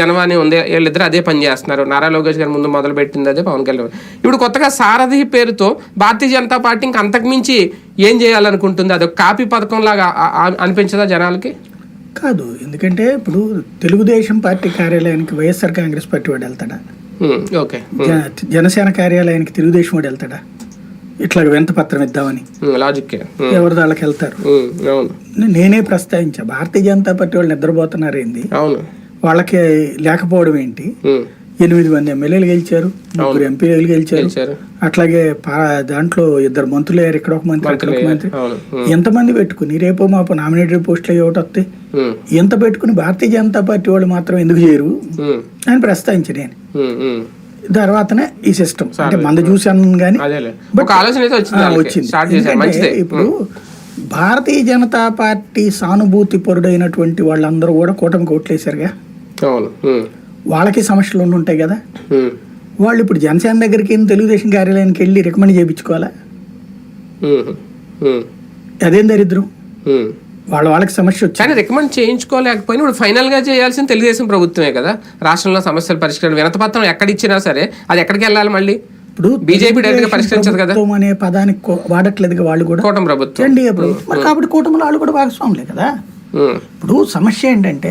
జనవాణి ఉంది వీళ్ళిద్దరు అదే పని చేస్తున్నారు. నారా లోకేష్ గారు ముందు మొదలు పెట్టింది అదే పవన్ కళ్యాణ్. ఇప్పుడు కొత్తగా సారథి పేరుతో భారతీయ జనతా పార్టీ ఇంకా అంతకుమించి ఏం చేయాలనుకుంటుంది? అది కాపీ పథకం లాగా అనిపించదా జనాలకి? కాదు. ఎందుకంటే ఇప్పుడు తెలుగుదేశం పార్టీ కార్యాలయానికి వైఎస్ఆర్ కాంగ్రెస్ పార్టీ వాడు వెళ్తాడా? ఓకే. జనసేన కార్యాలయానికి తెలుగుదేశం వాడు వెళ్తాడా? ఇట్లా వెంత పత్రం ఇద్దామని. ఉమ్, ఎవరి దాళ్ళకి వెళ్తారు? నేనే ప్రస్తావించా. భారతీయ జనతా పార్టీ వాళ్ళు నిద్రపోతున్నారు ఏంది అవును. వాళ్ళకి లేకపోవడం ఏంటి? ఎనిమిది మంది ఎమ్మెల్యేలు గెలిచారు ముగ్గురు ఎంపీలు గెలిచారు. అట్లాగే దాంట్లో ఇద్దరు మంత్రులు అయ్యారు ఇక్కడ ఒక మంత్రి అక్కడ ఒక మంత్రి. ఎంతమంది పెట్టుకుని రేపో మాపు నామినేటెడ్ పోస్టులు ఒకటి వస్తాయి. ఎంత పెట్టుకుని భారతీయ జనతా పార్టీ వాళ్ళు మాత్రం ఎందుకు చేయరు? అని ప్రస్తావించి నేను. తర్వాతనే ఈ సిస్టమ్. అంటే మంద చూశాను కానీ వచ్చింది ఇప్పుడు భారతీయ జనతా పార్టీ సానుభూతి పరుడైనటువంటి వాళ్ళందరూ కూడా కూటమికి ఓట్లేశారుగా వాళ్ళకి సమస్యలు ఉండి ఉంటాయి కదా. వాళ్ళు ఇప్పుడు జనసేన దగ్గరికి తెలుగుదేశం కార్యాలయానికి వెళ్ళి రికమెండ్ చేయించుకోవాలా? అదేం దరిద్రం. వాళ్ళ వాళ్ళకి సమస్య వచ్చింది రికమెండ్ చేయించుకోలేకపోయినా ఇప్పుడు ఫైనల్గా చేయాల్సిన తెలుగుదేశం ప్రభుత్వమే కదా. రాష్ట్రంలో సమస్యలు పరిష్కారం వినతపత్రం ఎక్కడ ఇచ్చినా సరే అది ఎక్కడికి వెళ్ళాలి మళ్ళీ? ఇప్పుడు బీజేపీ డైరెక్ట్గా పరిష్కరించదు కదా. అనే పదానికి వాడట్లేదుగా వాళ్ళు కూడా. కూటమి ప్రభుత్వం. మరి కాబట్టి కూటమిలో వాళ్ళు కూడా భాగస్వాములే కదా. ఇప్పుడు సమస్య ఏంటంటే